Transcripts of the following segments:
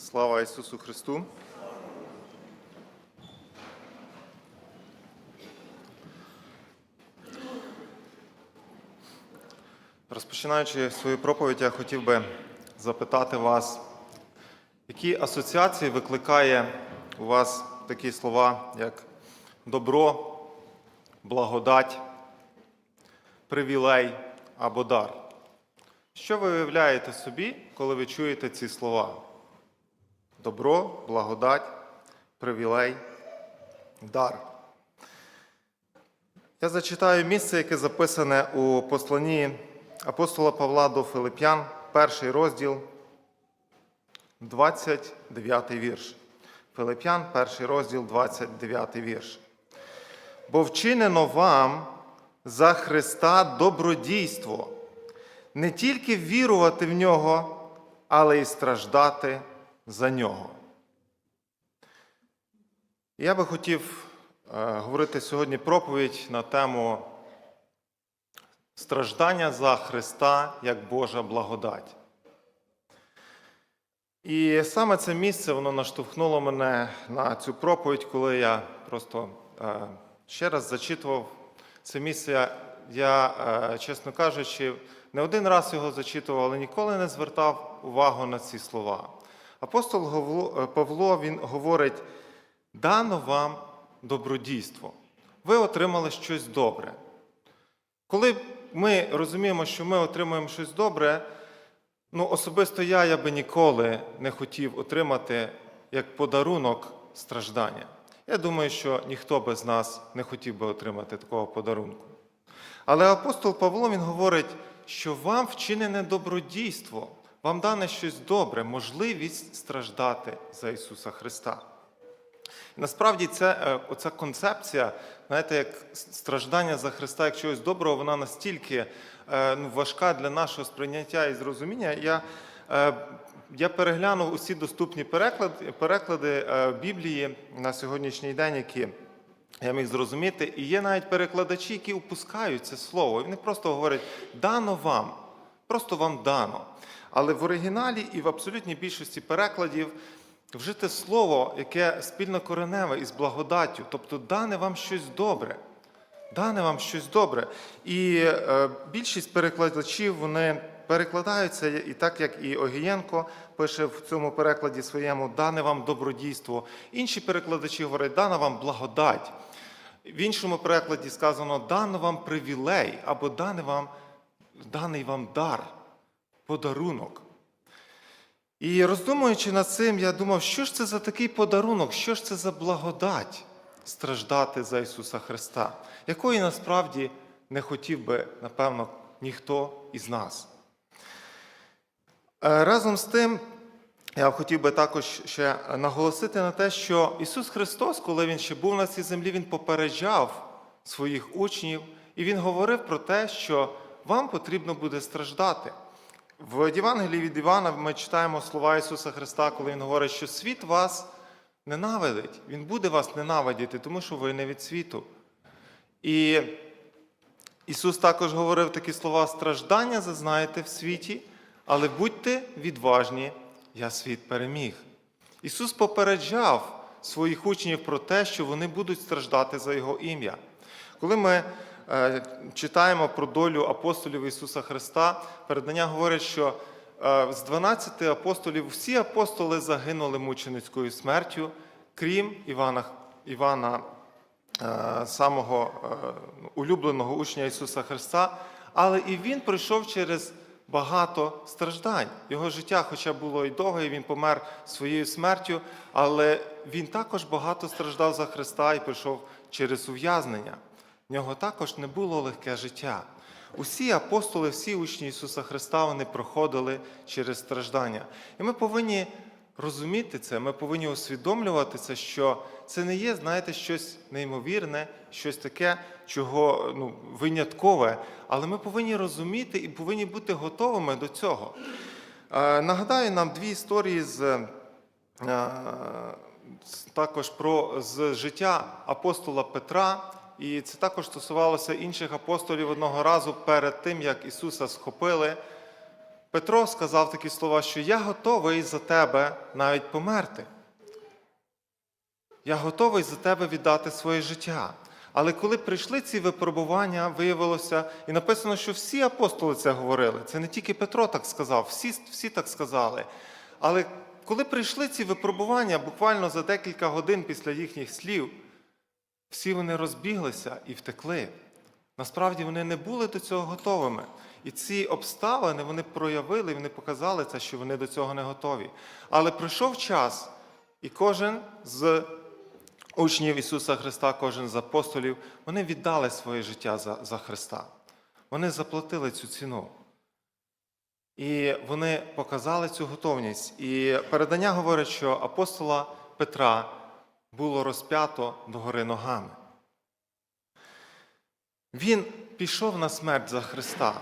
Слава Ісусу Христу! Розпочинаючи свою проповідь, я хотів би запитати вас, які асоціації викликає у вас такі слова, як добро, благодать, привілей або дар? Що ви уявляєте собі, коли ви чуєте ці слова? Добро, благодать, привілей, дар. Я зачитаю місце, яке записане у посланні апостола Павла до Филип'ян, перший розділ, 29 вірш. Филип'ян, перший розділ, 29 вірш. Бо вчинено вам за Христа добродійство, не тільки вірувати в нього, але й страждати за нього. Я би хотів е, говорити сьогодні проповідь на тему страждання за Христа як Божа благодать. І саме це місце воно наштовхнуло мене на цю проповідь, коли я просто е, ще раз зачитував це місце. Я, е, чесно кажучи, не один раз його зачитував, але ніколи не звертав увагу на ці слова. Апостол е, Павло він говорить: дано вам добродійство. Ви отримали щось добре. Коли ми розуміємо, що ми отримуємо щось добре, ну особисто я, я би ніколи не хотів отримати як подарунок страждання. Я думаю, що ніхто без нас не хотів би отримати такого подарунку. Але апостол Павло він говорить, що вам вчинене добродійство, вам дане щось добре, можливість страждати за Ісуса Христа. Насправді це, е, оця концепція, знаєте, як страждання за Христа як чогось доброго, вона настільки е, ну, важка для нашого сприйняття і зрозуміння. Я, е, я переглянув усі доступні переклади, переклади Біблії на сьогоднішній день, які я міг зрозуміти. І є навіть перекладачі, які упускають це слово. І вони просто говорять: дано вам, просто вам дано. Але в оригіналі і в абсолютній більшості перекладів вжите слово, яке спільно кореневе із благодаттю, тобто дане вам щось добре. Дане вам щось добре. І е, більшість перекладачів вони перекладаються і так, як і Огієнко пише в цьому перекладі своєму дане вам добродійство. Інші перекладачі говорять, дана вам благодать. В іншому перекладі сказано дано вам привілей або дане вам, даний вам дар, подарунок. І роздумуючи над цим, я думав, що ж це за такий подарунок, що ж це за благодать страждати за Ісуса Христа, якої насправді не хотів би, напевно, ніхто із нас. Е, Разом з тим, я хотів би також ще наголосити на те, що Ісус Христос, коли Він ще був на цій землі, Він попереджав своїх учнів, і Він говорив про те, що вам потрібно буде страждати. В Євангелії від Івана ми читаємо слова Ісуса Христа, коли Він говорить, що світ вас ненавидить, Він буде вас ненавидіти, тому що ви не від світу. І Ісус також говорив такі слова: страждання зазнаєте в світі, але будьте відважні, я світ переміг. Ісус попереджав своїх учнів про те, що вони будуть страждати за Його ім'я. Коли ми читаємо про долю апостолів Ісуса Христа, передання говорить, що е, з 12 апостолів всі апостоли загинули мученицькою смертю, крім Івана, Івана е, самого е, улюбленого учня Ісуса Христа, але і Він пройшов через багато страждань. Його життя, хоча було і довге, і він помер своєю смертю, але він також багато страждав за Христа і пройшов через ув'язнення. В нього також не було легке життя. Усі апостоли, всі учні Ісуса Христа, вони проходили через страждання. І ми повинні розуміти це, ми повинні усвідомлювати це, що це не є, знаєте, щось неймовірне, щось таке, чого ну, виняткове, але ми повинні розуміти і повинні бути готовими до цього. Е, Нагадаю нам дві історії з, е, також про з життя апостола Петра. І це також стосувалося інших апостолів одного разу перед тим, як Ісуса схопили Петро сказав такі слова, що я готовий за тебе навіть померти. Я готовий за тебе віддати своє життя. Але коли прийшли ці випробування, виявилося, і написано, що всі апостоли це говорили. Це не тільки Петро так сказав, всі, всі так сказали. Але коли прийшли ці випробування, буквально за декілька годин після їхніх слів, всі вони розбіглися і втекли. Насправді вони не були до цього готовими. І ці обставини вони проявили, вони показали це, що вони до цього не готові. Але пройшов час, і кожен з учнів Ісуса Христа, кожен з апостолів, вони віддали своє життя за, за Христа. Вони заплатили цю ціну. І вони показали цю готовність. І передання говорить, що апостола Петра було розп'ято догори ногами. Він пішов на смерть за Христа,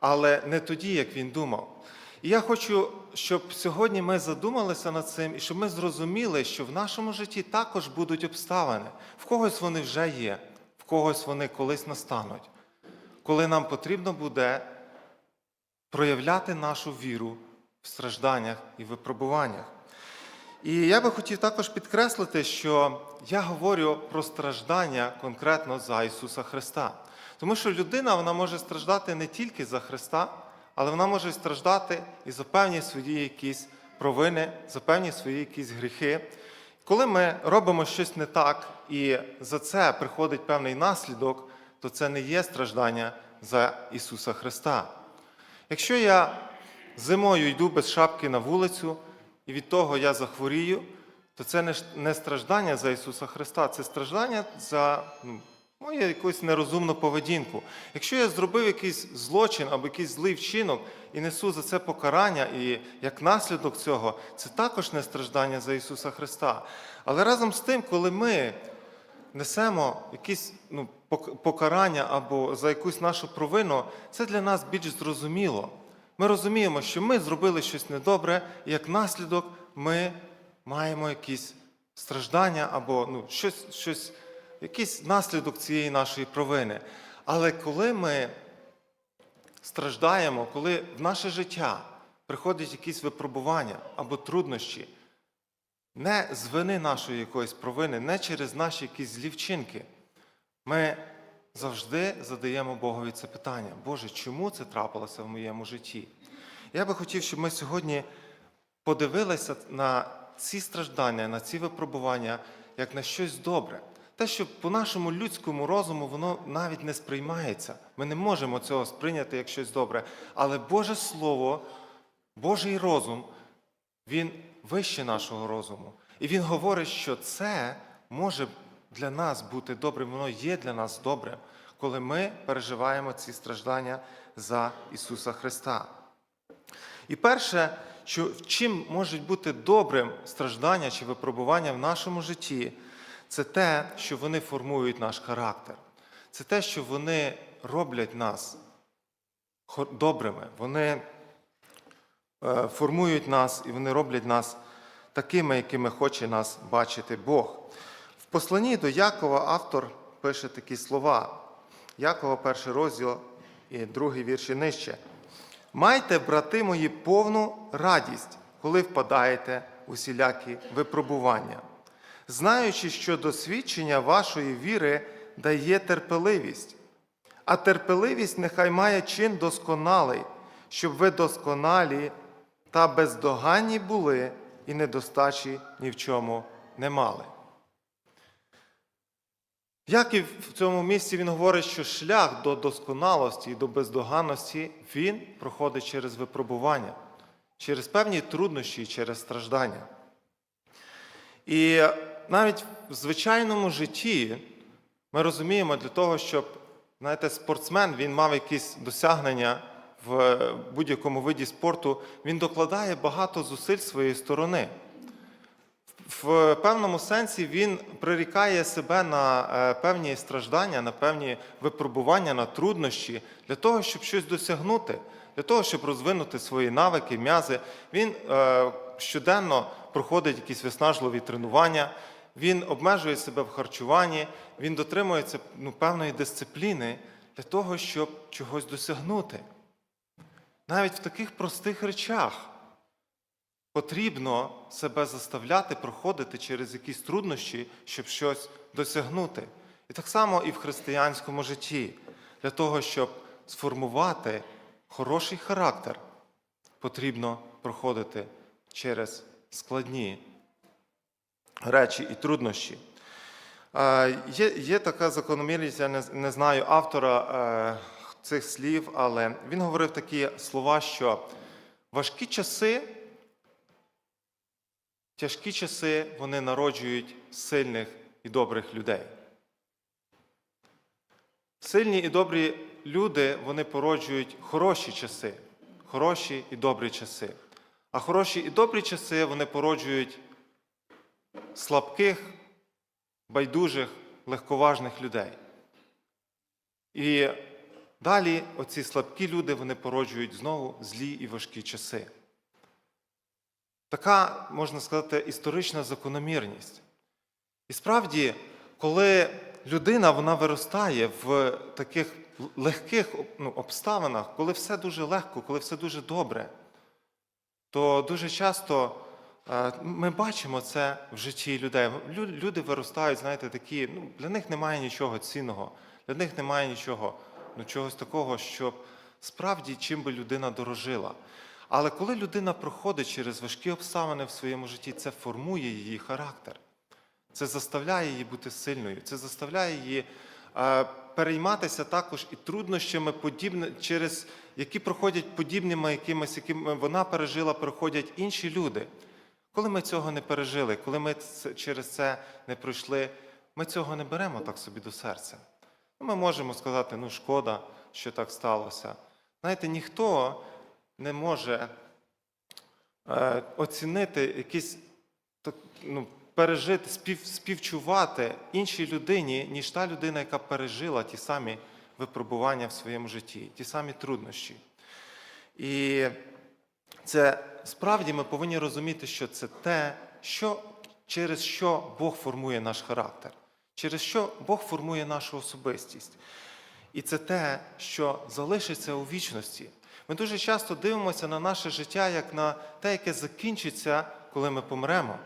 але не тоді, як він думав. І я хочу, щоб сьогодні ми задумалися над цим і щоб ми зрозуміли, що в нашому житті також будуть обставини. В когось вони вже є, в когось вони колись настануть, коли нам потрібно буде проявляти нашу віру в стражданнях і випробуваннях. І я би хотів також підкреслити, що я говорю про страждання конкретно за Ісуса Христа. Тому що людина вона може страждати не тільки за Христа, але вона може страждати і за певні свої якісь провини, за певні свої якісь гріхи. Коли ми робимо щось не так, і за це приходить певний наслідок, то це не є страждання за Ісуса Христа. Якщо я зимою йду без шапки на вулицю, і від того я захворію, то це не страждання за Ісуса Христа, це страждання за ну, мою якусь нерозумну поведінку. Якщо я зробив якийсь злочин або якийсь злий вчинок і несу за це покарання, і як наслідок цього, це також не страждання за Ісуса Христа. Але разом з тим, коли ми несемо якісь ну, покарання або за якусь нашу провину, це для нас більш зрозуміло. Ми розуміємо, що ми зробили щось недобре, і як наслідок ми маємо якісь страждання або ну, щось, щось, якийсь наслідок цієї нашої провини. Але коли ми страждаємо, коли в наше життя приходять якісь випробування або труднощі, не з вини нашої якоїсь провини, не через наші якісь злі вчинки, ми завжди задаємо Богові це питання: Боже, чому це трапилося в моєму житті? Я би хотів, щоб ми сьогодні подивилися на ці страждання, на ці випробування, як на щось добре. Те, що по нашому людському розуму воно навіть не сприймається. Ми не можемо цього сприйняти як щось добре. Але Боже Слово, Божий розум, він вище нашого розуму. І він говорить, що це може для нас бути добрим, воно є для нас добрим, коли ми переживаємо ці страждання за Ісуса Христа. І перше, що чим можуть бути добрим страждання чи випробування в нашому житті, це те, що вони формують наш характер. Це те, що вони роблять нас добрими. Вони е, формують нас і вони роблять нас такими, якими хоче нас бачити Бог. Посланні до Якова автор пише такі слова. Якова, перший розділ і другий вірш і нижче. Майте, брати мої, повну радість, коли впадаєте у всілякі випробування, знаючи, що досвідчення вашої віри дає терпеливість, а терпеливість нехай має чин досконалий, щоб ви досконалі та бездоганні були і недостачі ні в чому не мали. Як і в цьому місці він говорить, що шлях до досконалості і до бездоганності він проходить через випробування, через певні труднощі, через страждання. І навіть в звичайному житті ми розуміємо для того, щоб знаєте, спортсмен він мав якісь досягнення в будь-якому виді спорту, він докладає багато зусиль своєї сторони. В певному сенсі він прирікає себе на е, певні страждання, на певні випробування, на труднощі для того, щоб щось досягнути, для того, щоб розвинути свої навики, м'язи. Він е, щоденно проходить якісь виснажливі тренування, він обмежує себе в харчуванні, він дотримується ну, певної дисципліни для того, щоб чогось досягнути. Навіть в таких простих речах потрібно себе заставляти проходити через якісь труднощі, щоб щось досягнути. І так само і в християнському житті. Для того, щоб сформувати хороший характер, потрібно проходити через складні речі і труднощі. Є, є така закономірність, я не, не знаю автора е, цих слів, але він говорив такі слова, що важкі часи, тяжкі часи, вони народжують сильних і добрих людей. Сильні і добрі люди, вони породжують хороші часи, хороші і добрі часи. А хороші і добрі часи вони породжують слабких, байдужих, легковажних людей. І далі оці слабкі люди вони породжують знову злі і важкі часи. Така, можна сказати, історична закономірність. І справді, коли людина вона виростає в таких легких ну, обставинах, коли все дуже легко, коли все дуже добре, то дуже часто е, ми бачимо це в житті людей. Люди виростають, знаєте, такі, ну, для них немає нічого цінного, для них немає нічого, ну, чогось такого, щоб справді чим би людина дорожила. Але коли людина проходить через важкі обставини в своєму житті, це формує її характер. Це заставляє її бути сильною, це заставляє її е, перейматися також і труднощами, подібне, через які проходять подібними якимись, якими вона пережила, проходять інші люди. Коли ми цього не пережили, коли ми через це не пройшли, ми цього не беремо так собі до серця. Ну, Ми можемо сказати, ну шкода, що так сталося. Знаєте, ніхто не може е, оцінити якісь ну, пережити, спів, співчувати іншій людині, ніж та людина, яка пережила ті самі випробування в своєму житті, ті самі труднощі. І це справді ми повинні розуміти, що це те, що, через що Бог формує наш характер, через що Бог формує нашу особистість. І це те, що залишиться у вічності. Ми дуже часто дивимося на наше життя як на те, яке закінчиться, коли ми помремо.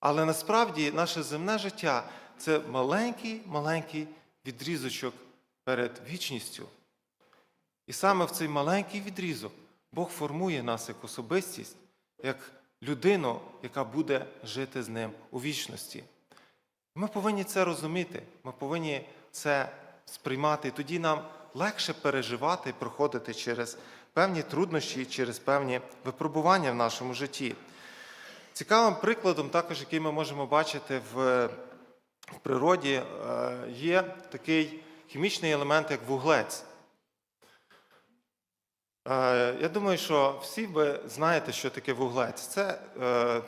Але насправді наше земне життя це маленький, маленький відрізочок перед вічністю. І саме в цей маленький відрізок Бог формує нас як особистість, як людину, яка буде жити з ним у вічності. Ми повинні це розуміти, ми повинні це сприймати, тоді нам легше переживати і проходити через певні труднощі, через певні випробування в нашому житті. Цікавим прикладом, також, який ми можемо бачити в, природі, е, є такий хімічний елемент, як вуглець. Е, Я думаю, що всі ви знаєте, що таке вуглець. Це, е,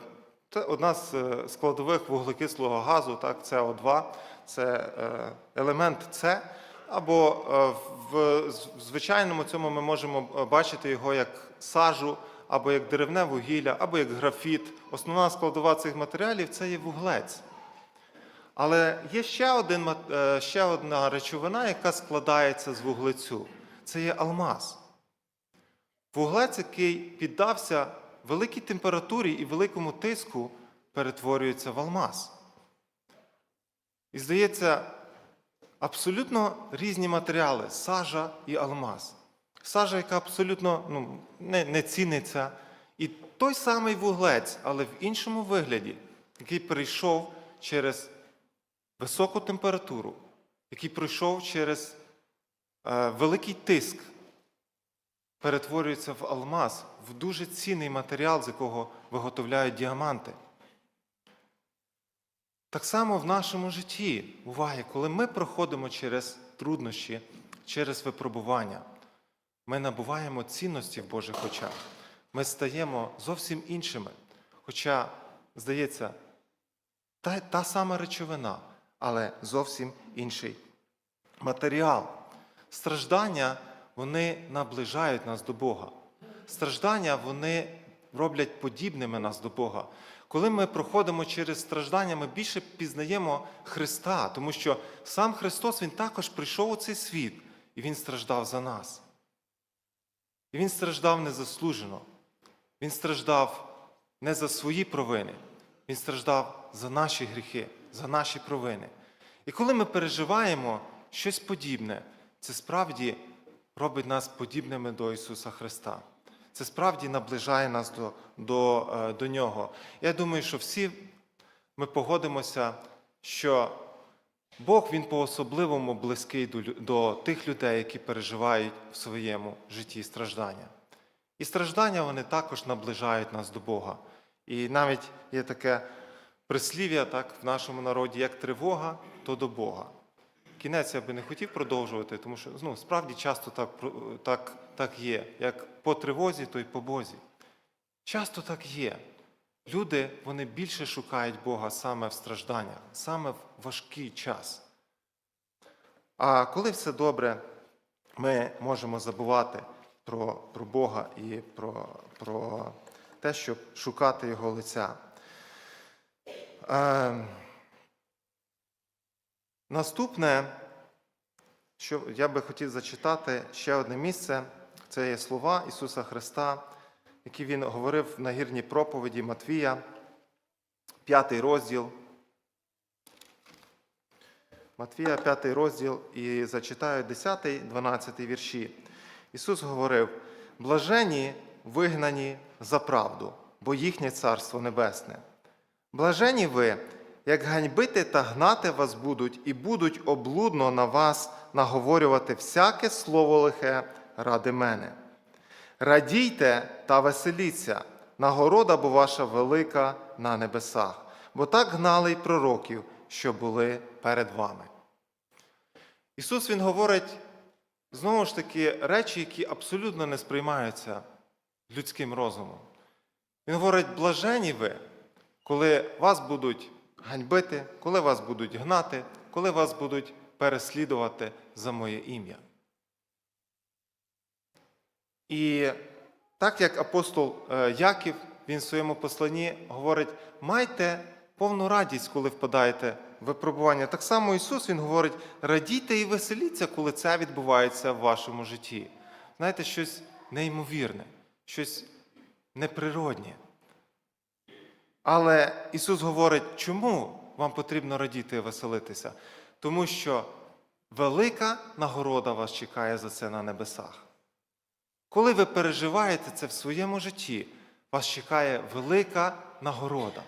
це одна з складових вуглекислого газу, так, СО2, це елемент С. Або е, в звичайному цьому ми можемо е, бачити його як сажу, або як деревне вугілля, або як графіт. Основна складова цих матеріалів це є вуглець. Але є ще, один, е, ще одна речовина, яка складається з вуглецю. Це є алмаз. Вуглець, який піддався великій температурі і великому тиску, перетворюється в алмаз. І здається, абсолютно різні матеріали сажа і алмаз. Сажа, яка абсолютно ну, не, не ціниться. І той самий вуглець, але в іншому вигляді, який прийшов через високу температуру, який пройшов через е, великий тиск, перетворюється в алмаз, в дуже цінний матеріал, з якого виготовляють діаманти. Так само в нашому житті буває, коли ми проходимо через труднощі, через випробування, ми набуваємо цінності в Божих очах. Ми стаємо зовсім іншими. Хоча, здається, та, та сама речовина, але зовсім інший матеріал. Страждання вони наближають нас до Бога. Страждання вони роблять подібними нас до Бога. Коли ми проходимо через страждання, ми більше пізнаємо Христа, тому що сам Христос Він також прийшов у цей світ і Він страждав за нас. І він страждав незаслужено. Він страждав не за свої провини, він страждав за наші гріхи, за наші провини. І коли ми переживаємо щось подібне, це справді робить нас подібними до Ісуса Христа. Це справді наближає нас до, до, е, до Нього. Я думаю, що всі ми погодимося, що Бог Він по-особливому близький до, до тих людей, які переживають в своєму житті страждання. І страждання вони також наближають нас до Бога. І навіть є таке прислів'я так, в нашому народі, як тривога, то до Бога. Кінець я би не хотів продовжувати, тому що ну, справді часто так, так, так є. Як по тривозі, то й по Бозі. Часто так є. Люди вони більше шукають Бога саме в стражданнях, саме в важкий час. А коли все добре, ми можемо забувати про, про Бога і про, про те, щоб шукати Його лиця. Е, наступне, що я би хотів зачитати ще одне місце, це є слова Ісуса Христа, які Він говорив в нагірній проповіді Матвія, п'ятий розділ. Матвія, 5 розділ, і зачитаю 10, 12 вірші. Ісус говорив: блажені вигнані за правду, бо їхнє царство небесне. Блажені ви, як ганьбити та гнати вас будуть, і будуть облудно на вас наговорювати всяке слово лихе ради мене. Радійте та веселіться, нагорода бо ваша велика на небесах, бо так гнали й пророків, що були перед вами. Ісус Він говорить знову ж таки речі, які абсолютно не сприймаються людським розумом. Він говорить, блажені ви, коли вас будуть ганьбити, коли вас будуть гнати, коли вас будуть переслідувати за моє ім'я. І так як апостол е, Яків, він в своєму посланні говорить: майте повну радість, коли впадаєте в випробування. Так само Ісус Він говорить: радійте і веселіться, коли це відбувається в вашому житті. Знаєте, щось неймовірне, щось неприроднє. Але Ісус говорить, чому вам потрібно радіти і веселитися? Тому що велика нагорода вас чекає за це на небесах. Коли ви переживаєте це в своєму житті, вас чекає велика нагорода.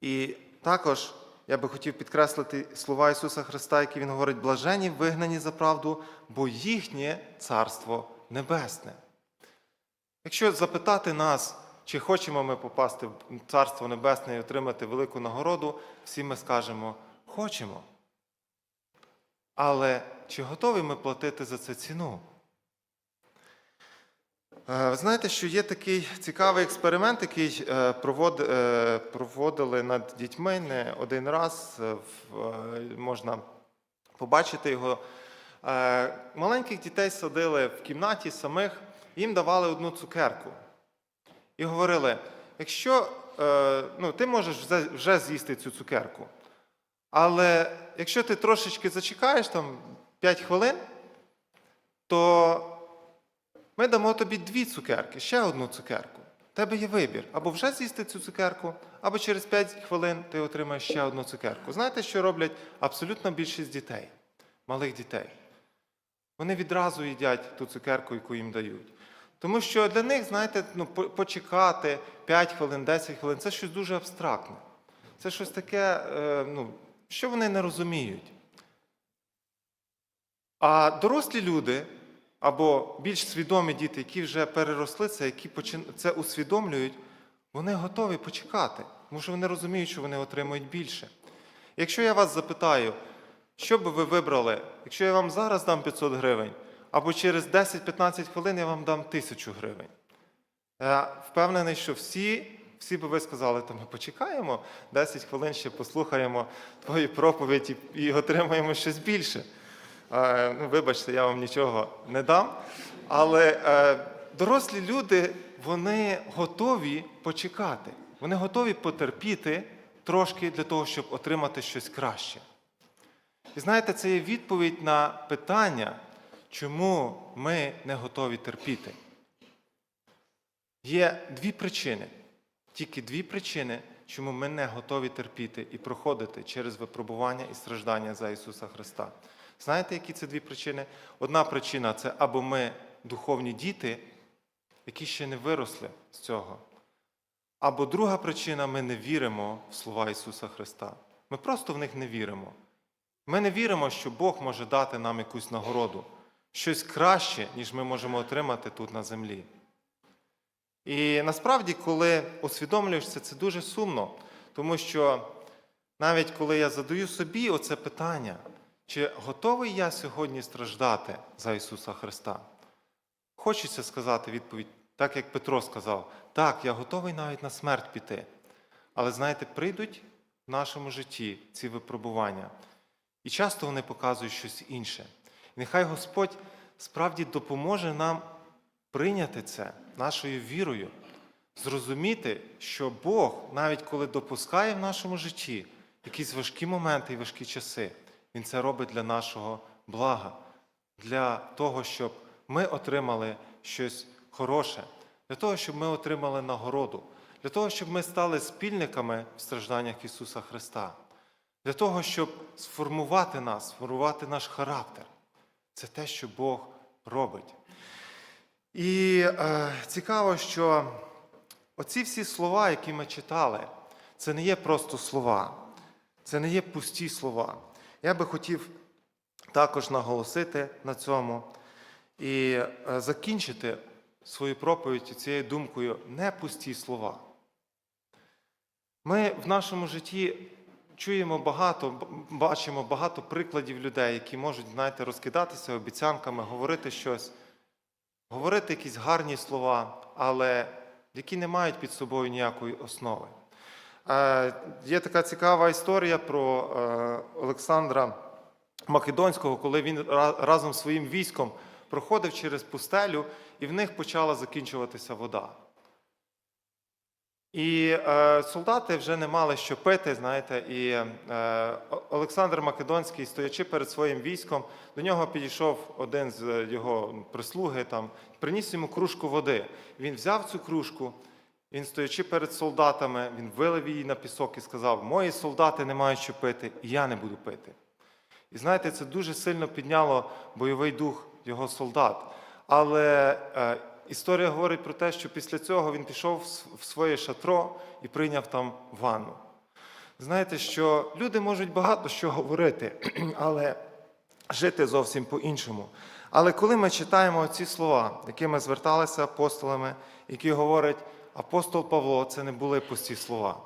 І також я би хотів підкреслити слова Ісуса Христа, які Він говорить, блажені вигнані за правду, бо їхнє Царство Небесне. Якщо запитати нас, чи хочемо ми попасти в Царство Небесне і отримати велику нагороду, всі ми скажемо хочемо. Але чи готові ми платити за це ціну? Е, Ви знаєте, що є такий цікавий експеримент, який е, е, проводили над дітьми не один раз. Можна побачити його. Маленьких дітей садили в кімнаті самих, їм давали одну цукерку. І говорили: якщо е, ну, ти можеш вже- з'їсти цю цукерку, але якщо ти трошечки зачекаєш там 5 хвилин, то ми дамо тобі дві цукерки, ще одну цукерку. У тебе є вибір. Або вже з'їсти цю цукерку, або через 5 хвилин ти отримаєш ще одну цукерку. Знаєте, що роблять абсолютно більшість дітей, малих дітей? Вони відразу їдять ту цукерку, яку їм дають. Тому що для них, знаєте, ну, почекати 5 хвилин, 10 хвилин це щось дуже абстрактне. Це щось таке, е, ну, що вони не розуміють. А дорослі люди, або більш свідомі діти, які вже переросли це, які це усвідомлюють, вони готові почекати, тому що вони розуміють, що вони отримують більше. Якщо я вас запитаю, що би ви вибрали, якщо я вам зараз дам 500 гривень, або через 10-15 хвилин я вам дам 1000 гривень. Я впевнений, що всі, всі би ви сказали, то ми почекаємо 10 хвилин ще послухаємо твої проповіді і отримаємо щось більше. Е, ну, вибачте, я вам нічого не дам. Але е, дорослі люди, вони готові почекати. Вони готові потерпіти трошки для того, щоб отримати щось краще. І знаєте, це є відповідь на питання, чому ми не готові терпіти. Є дві причини, тільки дві причини, чому ми не готові терпіти і проходити через випробування і страждання за Ісуса Христа. Знаєте, які це дві причини? Одна причина це або ми духовні діти, які ще не виросли з цього. Або друга причина ми не віримо в слова Ісуса Христа. Ми просто в них не віримо. Ми не віримо, що Бог може дати нам якусь нагороду, щось краще, ніж ми можемо отримати тут на землі. І насправді, коли усвідомлюєш це, це дуже сумно, тому що навіть коли я задаю собі оце питання, чи готовий я сьогодні страждати за Ісуса Христа, хочеться сказати відповідь, так як Петро сказав, так, я готовий навіть на смерть піти. Але знаєте, прийдуть в нашому житті ці випробування, і часто вони показують щось інше. Нехай Господь справді допоможе нам прийняти це нашою вірою, зрозуміти, що Бог, навіть коли допускає в нашому житті якісь важкі моменти і важкі часи, Він це робить для нашого блага, для того, щоб ми отримали щось хороше, для того, щоб ми отримали нагороду, для того, щоб ми стали спільниками в стражданнях Ісуса Христа, для того, щоб сформувати нас, сформувати наш характер. Це те, що Бог робить. І е, цікаво, що оці всі слова, які ми читали, це не є просто слова, це не є пусті слова. Я би хотів також наголосити на цьому і е, закінчити свою проповідь цією думкою не пусті слова. Ми в нашому житті чуємо багато, бачимо багато прикладів людей, які можуть, знаєте, розкидатися обіцянками, говорити щось говорити якісь гарні слова, але які не мають під собою ніякої основи. Е, Є така цікава історія про е, Олександра Македонського, коли він разом з своїм військом проходив через пустелю, і в них почала закінчуватися вода. І е, солдати вже не мали що пити, знаєте, і е, Олександр Македонський, стоячи перед своїм військом, до нього підійшов один з його прислуги, там, приніс йому кружку води. Він взяв цю кружку, він, стоячи перед солдатами, він вилив її на пісок і сказав: Мої солдати не мають що пити, і я не буду пити. І знаєте, це дуже сильно підняло бойовий дух його солдат. Але е, історія говорить про те, що після цього він пішов в своє шатро і прийняв там ванну. Знаєте, що люди можуть багато що говорити, але жити зовсім по-іншому. Але коли ми читаємо ці слова, якими зверталися апостолами, які говорять апостол Павло, це не були пусті слова.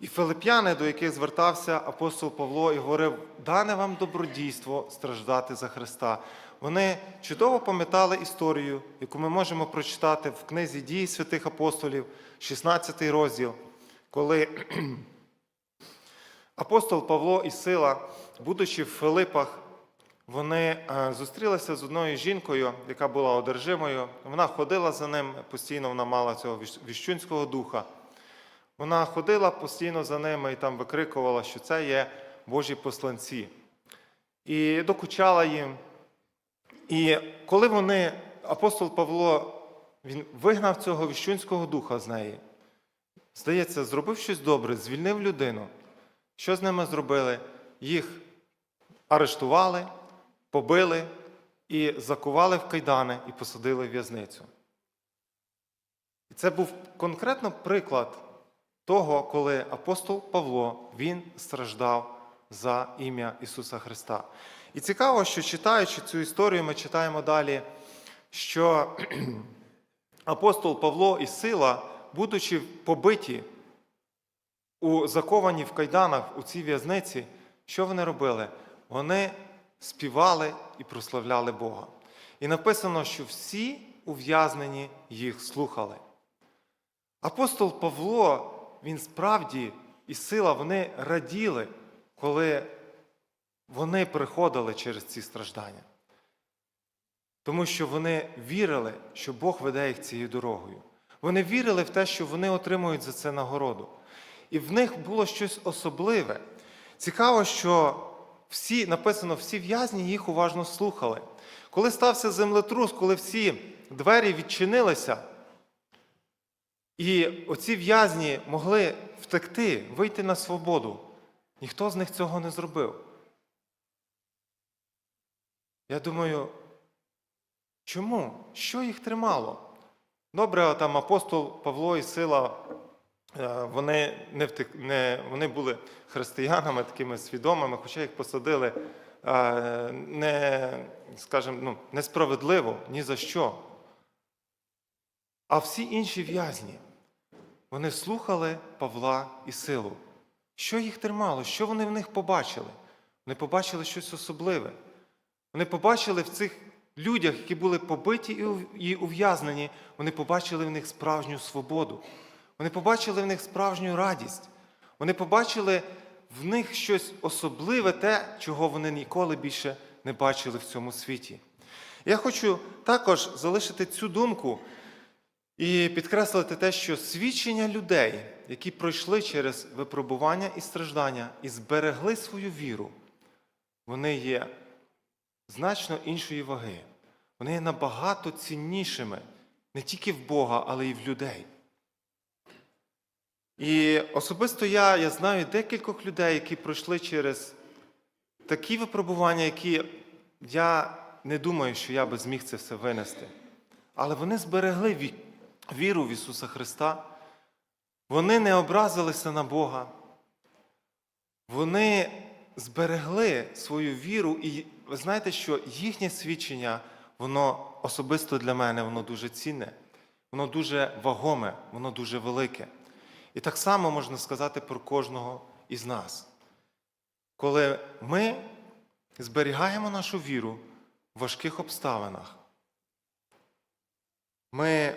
І филип'яни, до яких звертався апостол Павло і говорив, дане вам добродійство страждати за Христа. Вони чудово пам'ятали історію, яку ми можемо прочитати в книзі дії святих апостолів, 16 розділ, коли апостол Павло і Сила, будучи в Филипах, вони е, зустрілися з одною жінкою, яка була одержимою. Вона ходила за ним, постійно вона мала цього віщунського духа. Вона ходила постійно за ними і там викрикувала, що це є Божі посланці. І докучала їм. І коли вони, апостол Павло, він вигнав цього віщунського духа з неї, здається, зробив щось добре, звільнив людину. Що з ними зробили? Їх арештували, побили і закували в кайдани і посадили в в'язницю. І це був конкретно приклад того, коли апостол Павло він страждав за ім'я Ісуса Христа. І цікаво, що читаючи цю історію, ми читаємо далі, що апостол Павло і Сила, будучи побиті, у заковані в кайданах у цій в'язниці, що вони робили? Вони співали і прославляли Бога. І написано, що всі ув'язнені їх слухали. Апостол Павло, він справді і сила, вони раділи, коли вони приходили через ці страждання. Тому що вони вірили, що Бог веде їх цією дорогою. Вони вірили в те, що вони отримують за це нагороду. І в них було щось особливе. Цікаво, що всі, написано, всі в'язні їх уважно слухали. Коли стався землетрус, коли всі двері відчинилися, і оці в'язні могли втекти, вийти на свободу, ніхто з них цього не зробив. Я думаю, чому? Що їх тримало? Добре, там апостол Павло і Сила, е, вони, не втек... не... вони були християнами такими свідомими, хоча їх посадили е, не, скажімо, ну, несправедливо, ні за що. А всі інші в'язні, вони слухали Павла і Силу. Що їх тримало? Що вони в них побачили? Вони побачили щось особливе. Вони побачили в цих людях, які були побиті і ув'язнені, вони побачили в них справжню свободу. Вони побачили в них справжню радість. Вони побачили в них щось особливе, те, чого вони ніколи більше не бачили в цьому світі. Я хочу також залишити цю думку і підкреслити те, що свідчення людей, які пройшли через випробування і страждання і зберегли свою віру, вони є значно іншої ваги. Вони є набагато ціннішими не тільки в Бога, але й в людей. І особисто я, я знаю декількох людей, які пройшли через такі випробування, які я не думаю, що я би зміг це все винести. Але вони зберегли віру в Ісуса Христа, вони не образилися на Бога, вони зберегли свою віру, і ви знаєте, що їхнє свідчення, воно особисто для мене, воно дуже цінне, воно дуже вагоме, воно дуже велике. І так само можна сказати про кожного із нас. Коли ми зберігаємо нашу віру в важких обставинах, ми,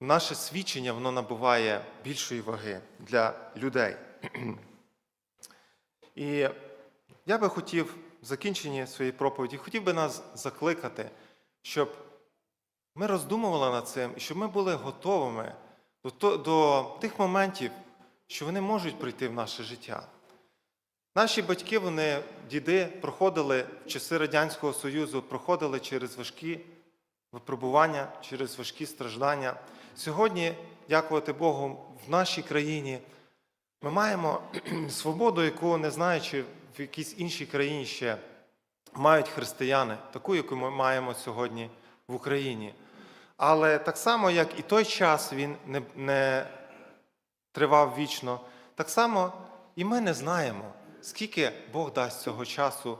наше свідчення воно набуває більшої ваги для людей. І я би хотів в закінченні своєї проповіді, хотів би нас закликати, щоб ми роздумували над цим і щоб ми були готовими до, до тих моментів, що вони можуть прийти в наше життя. Наші батьки, вони, діди, проходили в часи Радянського Союзу, проходили через важкі випробування, через важкі страждання. Сьогодні, дякувати Богу, в нашій країні ми маємо свободу, яку не знаючи в якійсь іншій країні ще мають християни, таку, яку ми маємо сьогодні в Україні. Але так само, як і той час він не, не тривав вічно, так само і ми не знаємо, скільки Бог дасть цього часу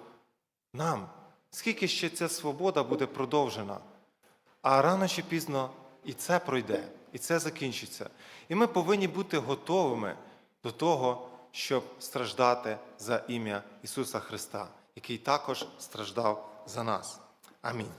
нам, скільки ще ця свобода буде продовжена. А рано чи пізно і це пройде, і це закінчиться. І ми повинні бути готовими до того, щоб страждати за ім'я Ісуса Христа, який також страждав за нас. Амінь.